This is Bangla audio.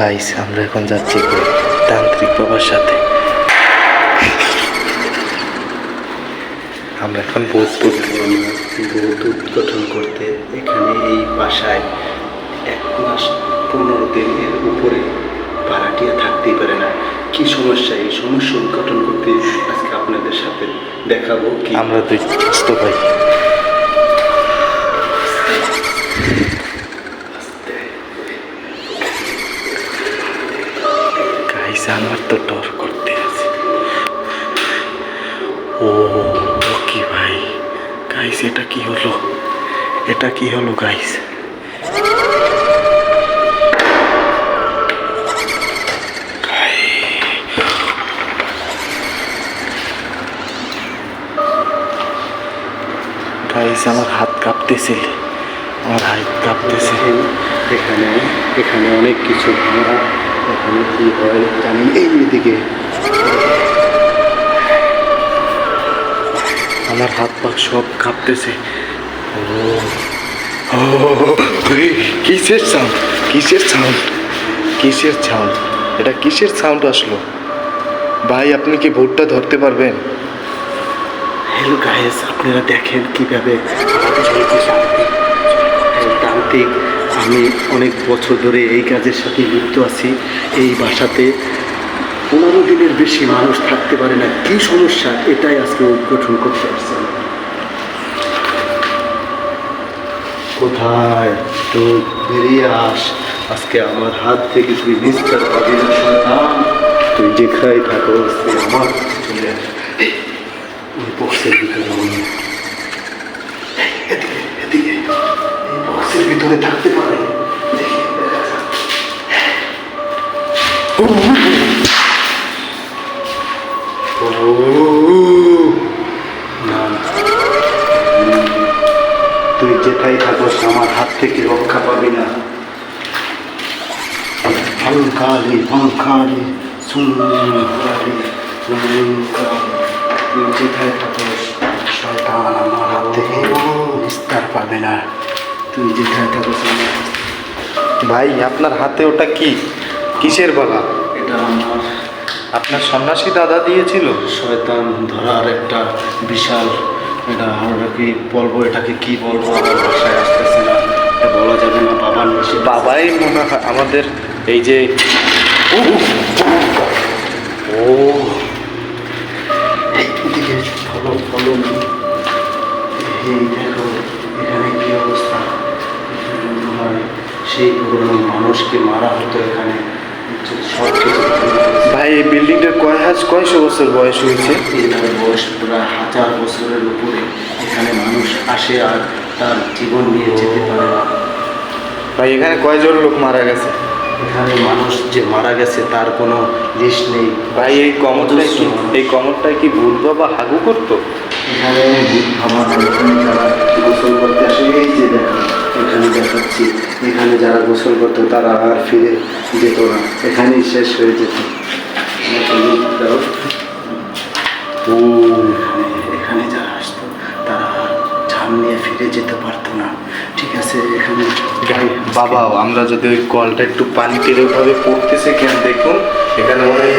গাইস আমরা এখন যাচ্ছি তান্ত্রিক বাবার সাথে। আমরা এখন বোধ করতে বোধ উদ্ঘাটন করতে, এখানে এই বাসায় এক মাস পনেরো দিনের উপরে ভাড়াটিয়া থাকতেই পারে না। কি সমস্যা? এই সমস্যা উদ্ঘাটন করতে আজকে আপনাদের সাথে দেখাবো কি? আমরা দুই ভাই। গাইস আমার তো ডর করতে আছে। ও কি ভাই গাইস এটা কি হলো? এটা কি হলো গাইস গাইস আমার হাত কাঁপতেছে আমার হাত কাঁপতেছে। এখানে এখানে অনেক কিছু আমরা কি হয় জানি এই দিকে। আমার হাত পা সব কাঁপতেছে। ও কিসের সাউন্ড কিসের সাউন্ড কিসের সাউন্ড এটা কিসের সাউন্ড আসলো? ভাই, আপনি কি ভোটটা ধরতে পারবেন? হ্যালো গাইস আপনারা দেখেন কীভাবে আমাদের আমি অনেক বছর ধরে এই কাজের সাথে যুক্ত আছি। এই বাসাতে পনেরো দিনের বেশি মানুষ থাকতে পারে না। কি সমস্যা? এটাই আজকে উদ্ঘাটন করতে আসছে কোথায়? তুই বেরিয়ে আস। আজকে আমার হাত থেকে তুই নিস্তার পাবি না, সন্তান। তুই যেখানে থাকো তুই আমার চলে ওই বক্সের ভিতরে এদিকে এদিকে। এই বক্সের ভিতরে থাকতে পারে দেখি, দেখা যাক। ও না না। হুম, তুই যেটাই থাকোস আমার হাত থেকে রক্ষা পাবি না। ফলকালি ফলকালি সুন্দরী তুই যেটাই থাকোস আমার হাত পাবে না। তুই যেটাই থাকোস ভাই, আপনার হাতে ওটা কি? কিসের বলা? এটা আমার আপনার সন্ন্যাসী দাদা দিয়েছিল? শয়তান ধরার একটা বিশাল এটা আমরা কি বলব এটাকে কি বলব আমার ভাষায় আসতেছে না। এটা বলা যাবে না বাবার নিষেধ। বাবাই মনে হয় আমাদের এই যে ও। এই দিকে ফলো ফলো এই দেখো এখানে কি অবস্থা? সেই পুরনো মানুষকে মারা হতো এখানে। ভাই এই বিল্ডিংটার কয় হাজ কয়শো বছর বয়স হয়েছে? এটার বয়স প্রায় হাজার বছরের উপরে। এখানে মানুষ আসে আর তার জীবন নিয়ে যেতে পারে। ভাই এখানে কয়জন লোক মারা গেছে? এখানে মানুষ যে মারা গেছে তার কোনো লিস্ট নেই। ভাই এই কমরটাই কি এই কমরটাই কি ভুল বা হাগু করতো? এখানে ভূত খাবার এখানে যারা গোসল করতো তারা আর ফিরে যেত না এখানেই শেষ হয়ে যেত এখানে এখানে যারা আসতো তারা নিয়ে ফিরে যেতে পারতো না ঠিক আছে এখানে ভাই বাবা আমরা যদি ওই কলটা একটু পানি টেরে ভাবে পড়তেছে কেন দেখুন এখানে অনেক